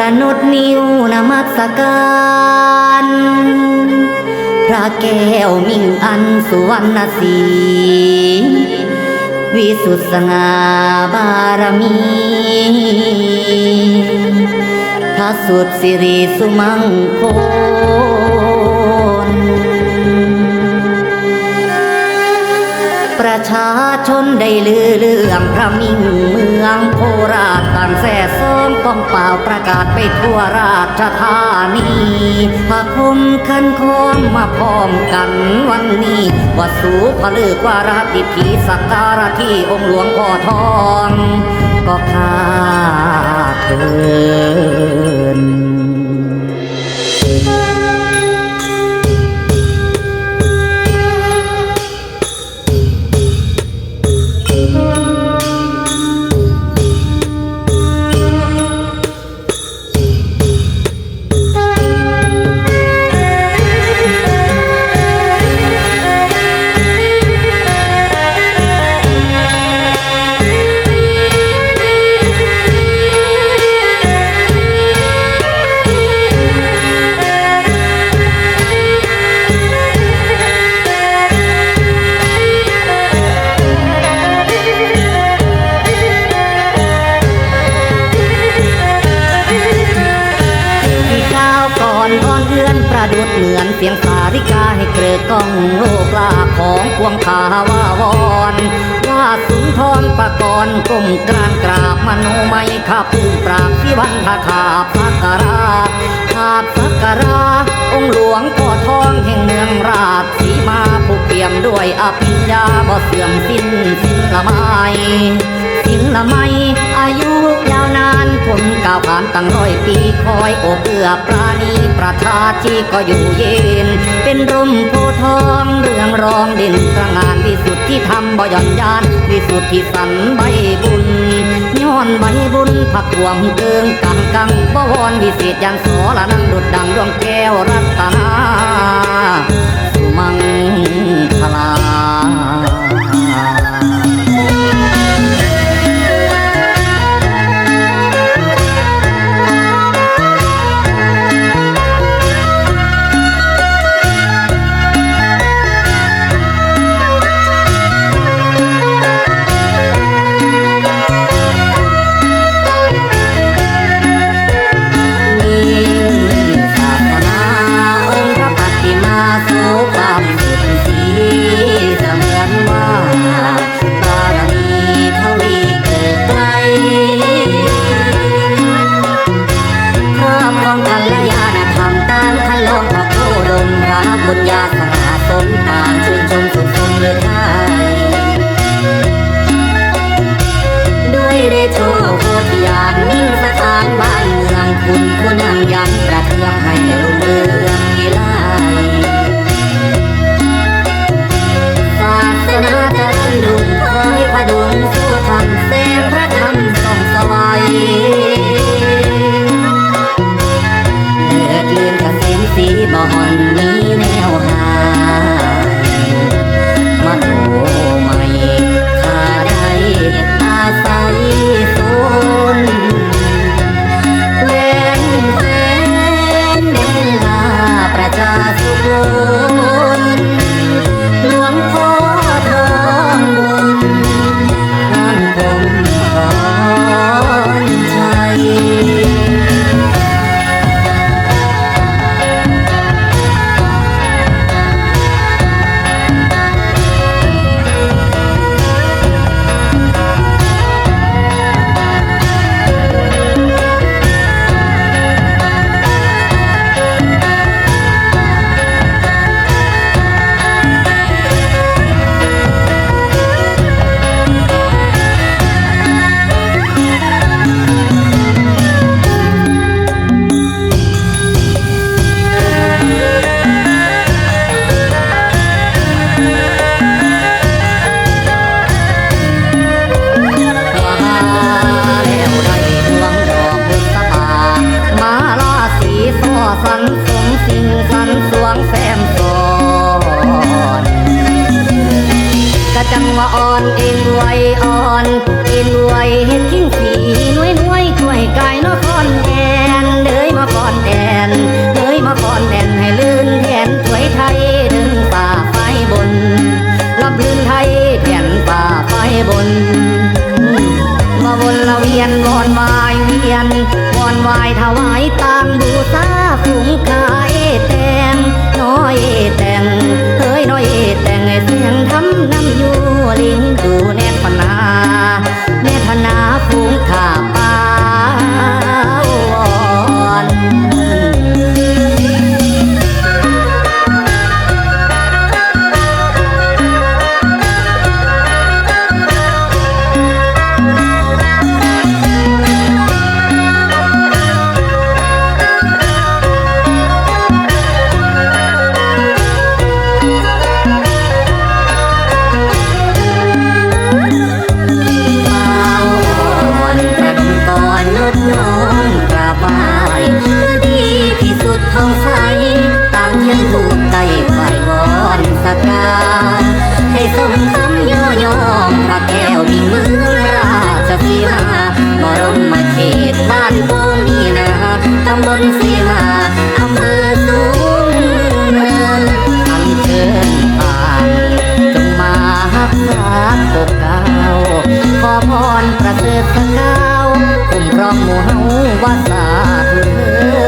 ระนุดนิ้วนมัสการ พระแก้วมิ่งอันสุวรรณสีวิสุทธสงาบารมีพระสุดสิริสุมังคล ได้ลือเรื่องพระมิ่งเมืองโคราชต่างแส่ซ้อมกองเปล่าประกาศไปทั่วราชธานีพระคมคันคองมาพร้อมกันวันนี้ว่าสูพลือกว่าราติพีสักการะที่องค์หลวงพ่อทอง ก็ข้าเทิน เหมือนเสียงสาริกาให้เกลือกล้องโลกลาของพวงขาวาวอนว่าสุนทรประกรก้มกรานกราบมโนไมข้าพึ่งปราบพิวันทาขาบสักการะขาบสักการะองหลวงพ่อทองแห่งเมืองราชสีมาผู้เปี่ยมด้วยอภิญญาบ่เสื่อมสิ้นสิ้นละไมสิ้นละไม คนก้าวผ่านตั้งร้อยปีคอยโอบเอื้อปราณีประชาชีก็อยู่เย็น เป็นร่มโพทองเรื่องรองเด่นตระหงานวิสุทธิธรรมบ่ย่อนยานวิสุทธิสันใบบุญย้อนใบบุญผักหวมเกิงกังกังบวอนวิเศษยันโสละนังดุดดังดวงแก้วรัตนา สนาสมปานชื่นชมสุขสมฤทัยด้วยได้โชโคตรยาณมิ่งสถานบ้านเมืองคุณผู้นำยัน เวียนวอนวายเวียนวอนวายถวายตางบูชาสูงกายแตงน้อยแตงเฮ้ยน้อยแต่งเสียงทำน้ำอยู่ลิงดูแนบพนาแนบพนาฟูงขาบำบลสีมาอำเภอสูงเนินอันเชิญป่าจงมาหักษาปกเกาขอพรประเสริฐเกาวคุ้มครองหมู่เฮาว่าสาธุเธ